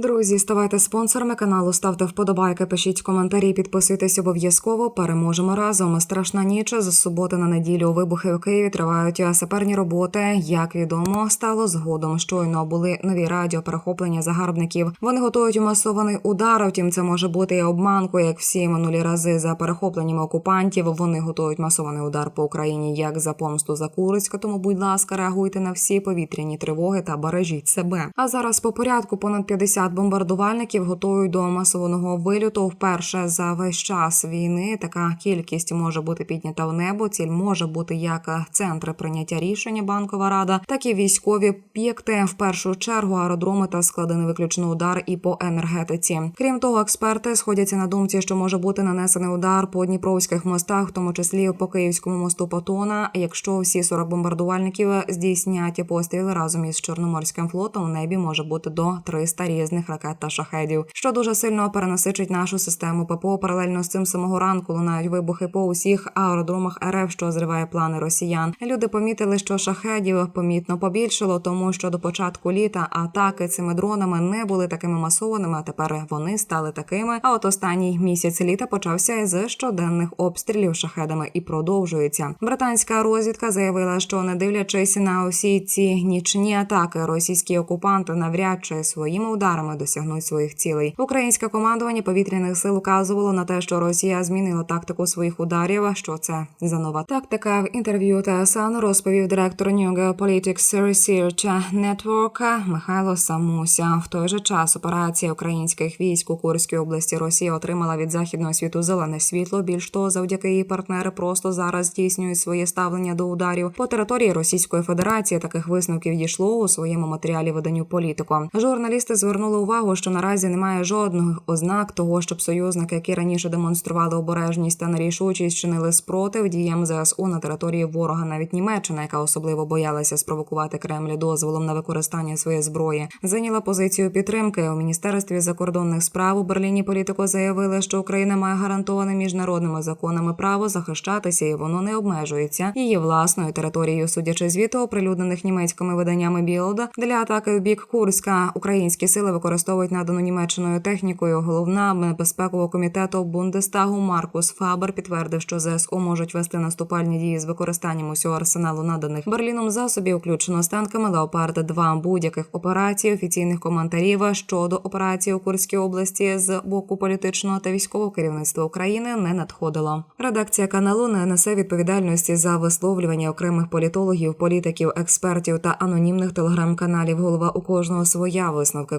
Друзі, ставайте спонсорами каналу, ставте вподобайки, пишіть коментарі, підписуйтесь обов'язково. Переможемо разом. Страшна ніч з суботи на неділю. Вибухи в Києві тривають саперні роботи. Як відомо, стало згодом. Щойно були нові радіоперехоплення загарбників. Вони готують масований удар. Втім, це може бути і обманкою, як всі минулі рази за перехопленнями окупантів. Вони готують масований удар по Україні як за помсту за Курицька. Тому, будь ласка, реагуйте на всі повітряні тривоги та бережіть себе. А зараз по порядку понад 50 бомбардувальників готують до масованого вильоту. Вперше за весь час війни така кількість може бути піднята в небо. Ціль може бути як центри прийняття рішення банкова рада, так і військові об'єкти. В першу чергу аеродроми та склади на виключно удар і по енергетиці. Крім того, експерти сходяться на думці, що може бути нанесений удар по дніпровських мостах, в тому числі по київському мосту Патона. Якщо всі 40 бомбардувальників здійснять постріли разом із чорноморським флотом, в небі може бути до 300 різних ракет та шахедів, що дуже сильно перенасичить нашу систему ППО. Паралельно з цим самого ранку лунають вибухи по усіх аеродромах РФ, що зриває плани росіян. Люди помітили, що шахедів помітно побільшало, тому що до початку літа атаки цими дронами не були такими масованими. А тепер вони стали такими. А от останній місяць літа почався із щоденних обстрілів шахедами і продовжується. Британська розвідка заявила, що не дивлячись на усі ці нічні атаки, російські окупанти навряд чи своїми ударами досягнуть своїх цілей. Українське командування повітряних сил указувало на те, що Росія змінила тактику своїх ударів. Що це за нова тактика? В інтерв'ю ТСН розповів директор New Geopolitics Research Network Михайло Самуся. В той же час операція українських військ у Курській області Росія отримала від західного світу зелене світло. Більш того, завдяки її партнери просто зараз здійснюють своє ставлення до ударів по території Російської Федерації. Таких висновків дійшло у своєму матеріалі виданню політико. Журналісти звернули увагу, що наразі немає жодних ознак того, щоб союзники, які раніше демонстрували обережність та нерішучість, чинили спротив діям ЗСУ на території ворога, навіть Німеччина, яка особливо боялася спровокувати Кремль дозволом на використання своєї зброї, зайняла позицію підтримки у міністерстві закордонних справ у Берліні. Політико заявили, що Україна має гарантоване міжнародними законами право захищатися, і воно не обмежується її власною територією, судячи з відео, оприлюднених німецькими виданнями Білда для атаки в бік Курська. Українські сили використовують надану німеччиною технікою. Головна безпекового комітету Бундестагу Маркус Фабер підтвердив, що ЗСУ можуть вести наступальні дії з використанням усього арсеналу наданих Берліном засобів, включно з танками Леопард 2 будь-яких операцій, офіційних коментарів щодо операції у Курській області з боку політичного та військового керівництва України не надходило. Редакція каналу не несе відповідальності за висловлювання окремих політологів, політиків, експертів та анонімних телеграм-каналів. Голова у кожного своя висновки.